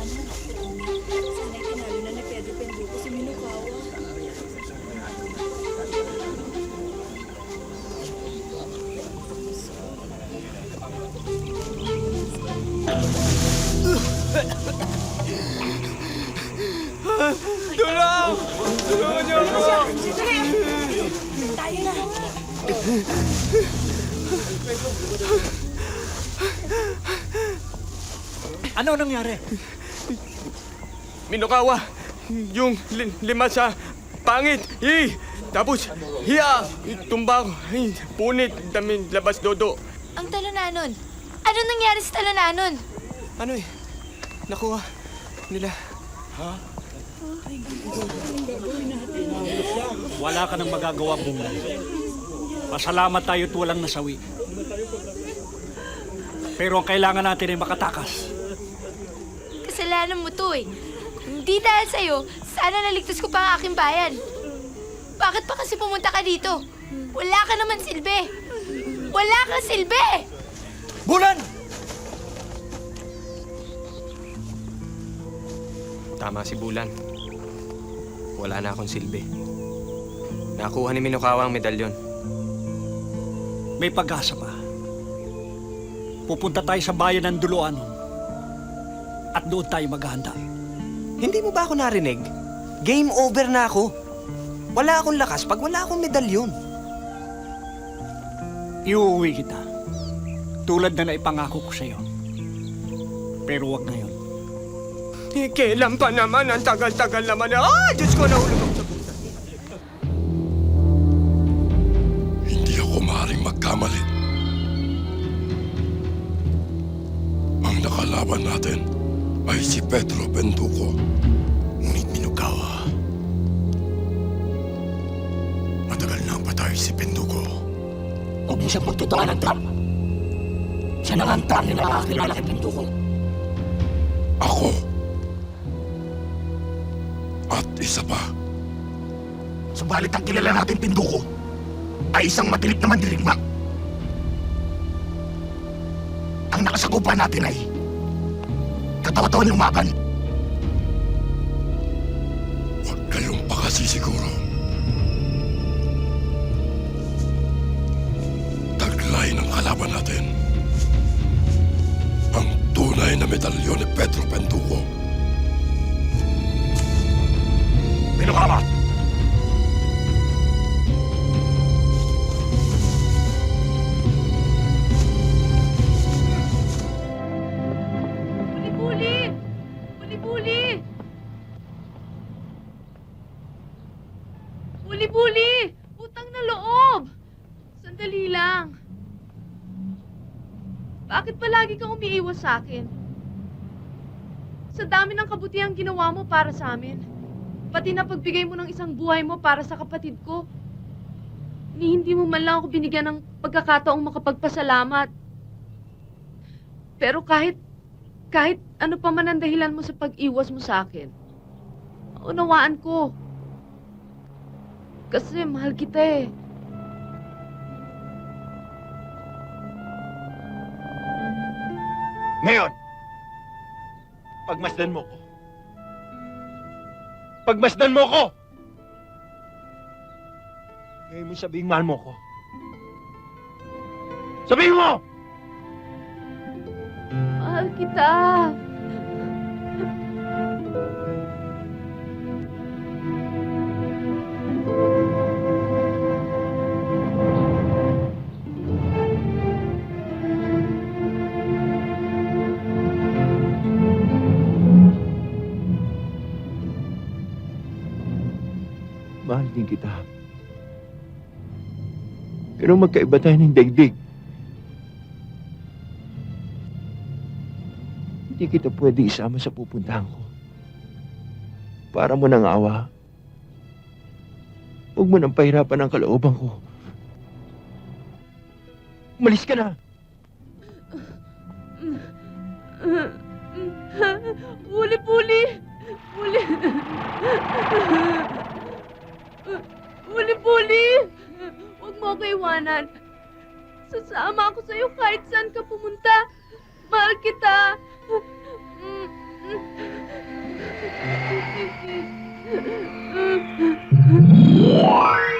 ano. Sana'y tinalo na ni Pedro Penduko si Minukawa. Tulong! Tulungan niyo ako! Tayo na! Ano nangyari? Minukawa! Yung li- lima sa pangit! Eh! Tapos, hiya! Tumba ko! Ay, punit! Daming labas dodo! Ang talunanon. Ano nangyari sa talunanon? Ano eh? Nakuha nila. Wala ka nang magagawa, Bunga. Pasalamat tayo at walang nasawi. Pero ang kailangan natin ay makatakas. Kasalanan mo to eh. Hindi dahil sa'yo, sana naligtas ko pa ang aking bayan. Bakit pa kasi pumunta ka dito? Wala ka naman silbi. Wala kang silbi! Bulan! Tama si Bulan. Wala na akong silbi. Nakuha ni Minukawa ang medalyon. May pag-asa pa. Pupunta tayo sa bayan ng Duluanon. At doon tayo maghahanda. Hindi mo ba ako narinig? Game over na ako. Wala akong lakas pag wala akong medalyon. Iuwi kita. Tulad na naipangako ko sa'yo. Pero wag ngayon. Eh, kailan pa naman? Ang tagal-tagal naman. Ah! Diyos ko, nahulog ako sa. Benduco. Ngunit Minugawa. Matagal na ang patay si Benduco. Huwag niyo siyang pagtutukan ng Trump. Siya na nga ang Trump na nakakakilala kay Pintuko. Ako. At isa pa. Subalit ang kilala natin Pintuko ay isang matilik na mandirigma. Ang nakasakupan natin ay katawa-tawa ng umaban. Kayong pakasisiguro. Taglay ng kalaban natin. Ang tunay na medalyon ni Pedro Benduco. Pinukawa! Bakit palagi kang umiiwas sa akin? Sa dami ng kabutihang ginawa mo para sa amin. Pati na pagbigay mo ng isang buhay mo para sa kapatid ko. Ni hindi mo man lang ako binigyan ng pagkakataong makapagpasalamat. Pero kahit kahit ano pa man ang dahilan mo sa pag-iwas mo sa akin, unawaan ko. Kasi mahal kita eh. Ngayon, pagmasdan mo ko. Pagmasdan mo ko! Ngayon mo sabihin mahal mo ko. Sabihin mo! Mahal kita. Mahal din kita. Pero magkaiba tayo ng daigdig. Hindi kita pwede isama sa pupuntahan ko. Para mo nang awa. Huwag mo nang pahirapan ang kalooban ko. Umalis ka na! Buli-buli! Buli! Puli-puli! Huwag mo ako iwanan. Sasama ako sa'yo kahit saan ka pumunta. Mahal kita. Mm-hmm.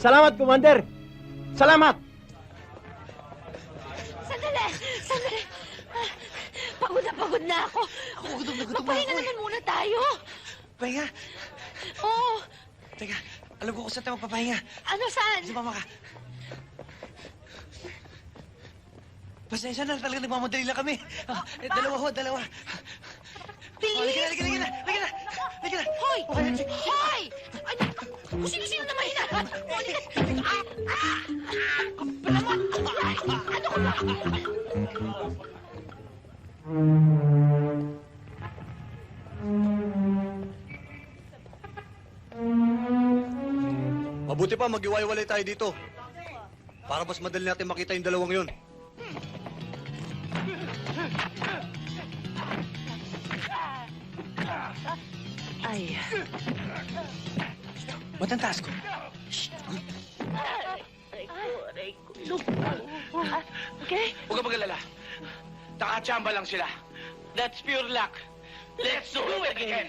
Salamat, Commander! Salamat! Sandali! Sandali! Pagod na pagod na ako. Magpahinga naman muna tayo. Pahinga. Oo. Teka, alam ko kung saan tayo magpapahinga. Ano saan? Sumama ka. Pasensya na, talaga nagmamadali lang kami. Ah, eh, dalawa ho, dalawa. Oh, Bilis! halika na, halika na, halika na, halika na. Hoy! Hoy! Kung sino-sino. Ah! Ah! Ang naman! Ano ko ba? Mabuti pa, mag-iwalay tayo dito. Para mas madali natin makita yung dalawang yun. Ay. Ba't ang taas ko? Okay? Huwag ka mag-alala. Nakachamba lang sila. That's pure luck. Let's do it again.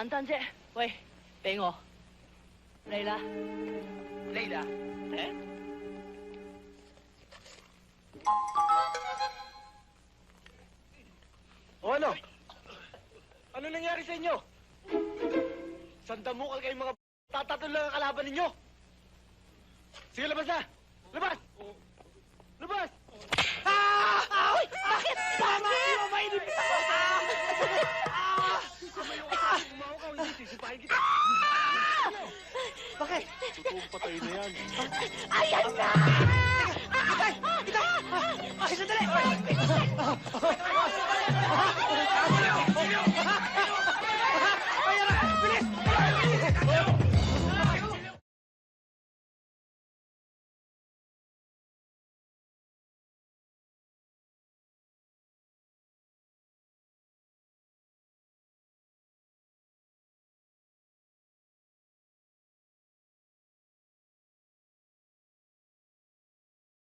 简单啫。喂，俾我嚟啦，嚟啦，诶？ O ano? Ano nangyari sa inyo? Sandamukal kayong mga tatatol lang ang kalaban ninyo. Sige, labas na! Labas! Labas! Sisipahin kita! Bakit? Totoong patay na yan. Ayan na! Itay! Itay! Ay, sandali!